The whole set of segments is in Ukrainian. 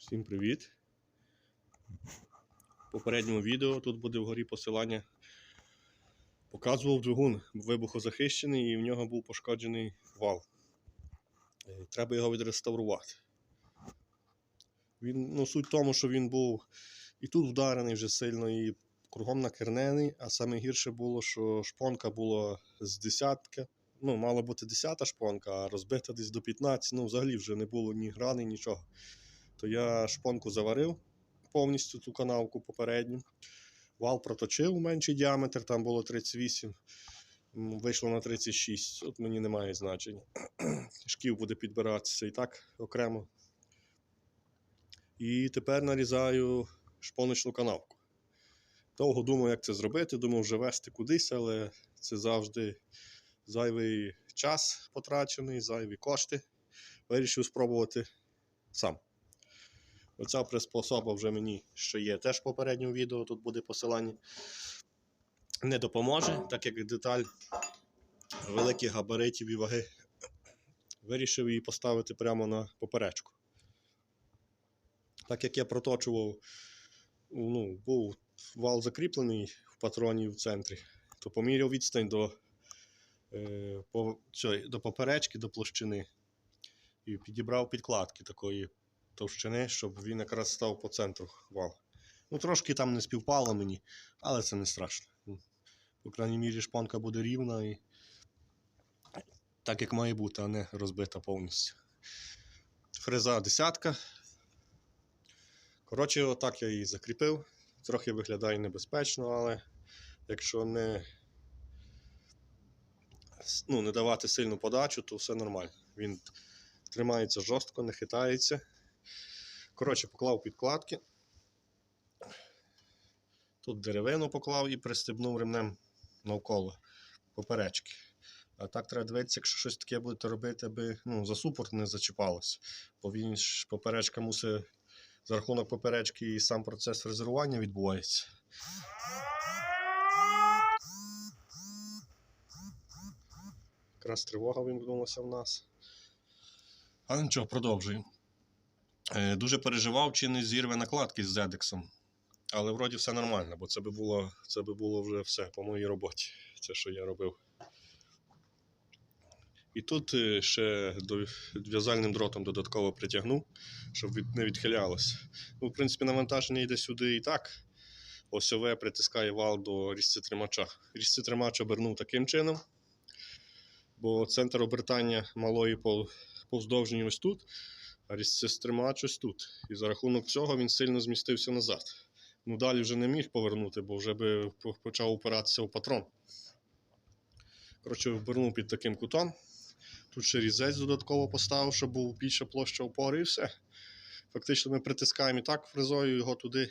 Всім привіт! В попередньому відео тут буде вгорі посилання. Показував двигун вибухозахищений і в нього був пошкоджений вал. Е, Треба його відреставрувати. Він, ну, суть в тому, що він був і тут вдарений вже сильно, і кругом накернений, а саме гірше було, що шпонка була з десятки. Ну, мала бути 10 шпонка, а розбита десь до 15, ну взагалі вже не було ні грани, нічого то я шпонку заварив повністю ту канавку попередню. Вал проточив менший діаметр, там було 38, вийшло на 36. От мені немає значення. Шків буде підбиратися і так окремо. І тепер нарізаю шпоночну канавку. Довго думав, як це зробити. Думав вже вести кудись, але це завжди зайвий час потрачений, зайві кошти. Вирішив спробувати сам. Оця приспособа вже мені, що є теж в попередньому відео, тут буде посилання. Не допоможе, так як деталь великих габаритів і ваги. Вирішив її поставити прямо на поперечку. Так як я проточував, ну, був вал закріплений в патроні в центрі, то поміряв відстань до, е, по, цьої, до поперечки, до площини і підібрав підкладки такої товщини, щоб він якраз став по центру вал. Ну, трошки там не співпало мені, але це не страшно. Ну, По крайній мірі, шпонка буде рівна і так, як має бути, а не розбита повністю. Фреза десятка. Коротше, отак я її закріпив. Трохи виглядає небезпечно, але якщо не, ну, не давати сильну подачу, то все нормально. Він тримається жорстко, не хитається. Коротше, поклав підкладки. Тут деревину поклав і пристебнув ремнем навколо поперечки. А так треба дивитися, якщо щось таке будете робити, аби ну, за супорт не зачіпалося. Бо він ж поперечка мусить за рахунок поперечки і сам процес фрезерування відбувається. Якраз тривога вимкнулася в нас. Але нічого, продовжуємо. Е, Дуже переживав, чи не зірве накладки з зедексом. Але вроді все нормально, бо це би було, це би було вже все по моїй роботі, це що я робив. І тут е, ще в'язальним дротом додатково притягнув, щоб від, не відхилялося. Ну, в принципі, навантаження йде сюди і так. Осьове притискає вал до різцетримача. Різцетримач обернув таким чином, бо центр обертання малої пов- повздовжній ось тут, ось тут. І за рахунок цього він сильно змістився назад. Ну, далі вже не міг повернути, бо вже би почав опиратися в патрон. Коротше, обернув під таким кутом. Тут ще різець додатково поставив, щоб був більша площа опори і все. Фактично ми притискаємо і так фрезою його туди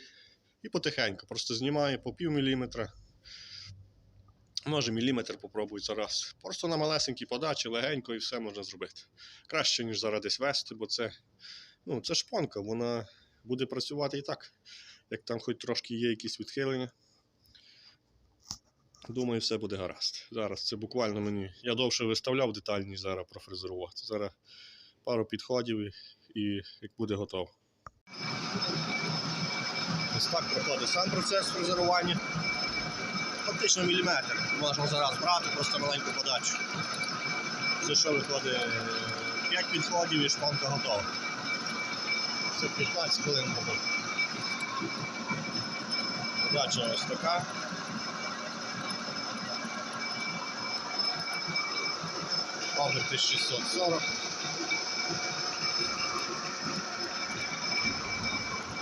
і потихеньку. Просто знімає по пів міліметра. Може, міліметр попробуй зараз. Просто на малесенькій подачі, легенько і все можна зробити. Краще, ніж зараз десь вести, бо це, ну, це шпонка, вона буде працювати і так. Як там хоч трошки є якісь відхилення. Думаю, все буде гаразд. Зараз це буквально мені. Я довше виставляв деталь, ніж зараз профрезерувати. Зараз пару підходів і, і як буде готово. Ось так проходить сам процес фрезерування. Фактично міліметр. Можна зараз брати, просто маленьку подачу. Це що виходить 5 підходів і шпонка готова. Це 15 хвилин буде. Подача ось така. Павлик 1640.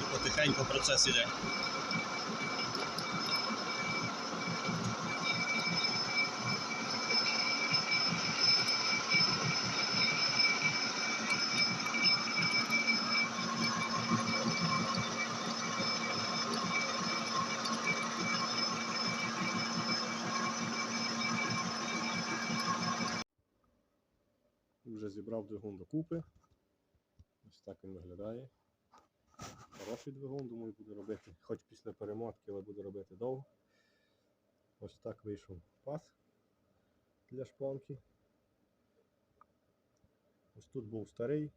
І потихеньку процес іде. Вже зібрав двигун докупи. Ось так він виглядає. Хороший двигун, думаю, буде робити, хоч після перемотки, але буде робити довго. Ось так вийшов пас для шпонки. Ось тут був старий.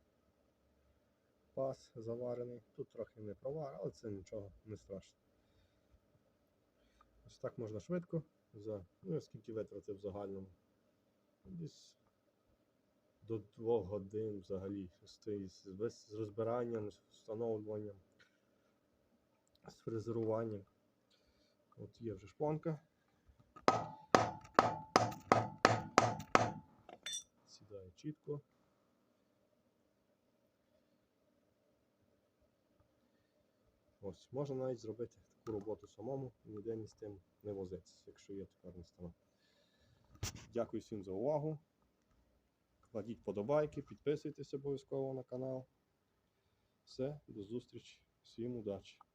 пас заварений. Тут трохи не провар, але це нічого не страшно. Ось так можна швидко. За, ну, скільки витратив в загальному? Десь до 2 годин взагалі. З, розбиранням, з встановлюванням, з фрезеруванням. От є вже шпонка. Сідає чітко. Ось, можна навіть зробити таку роботу самому ніде ні з тим не возитися, якщо є токарний станок. Дякую всім за увагу. Кладіть подобайки, підписуйтесь обов'язково на канал. Все, до зустрічі, всім удачі!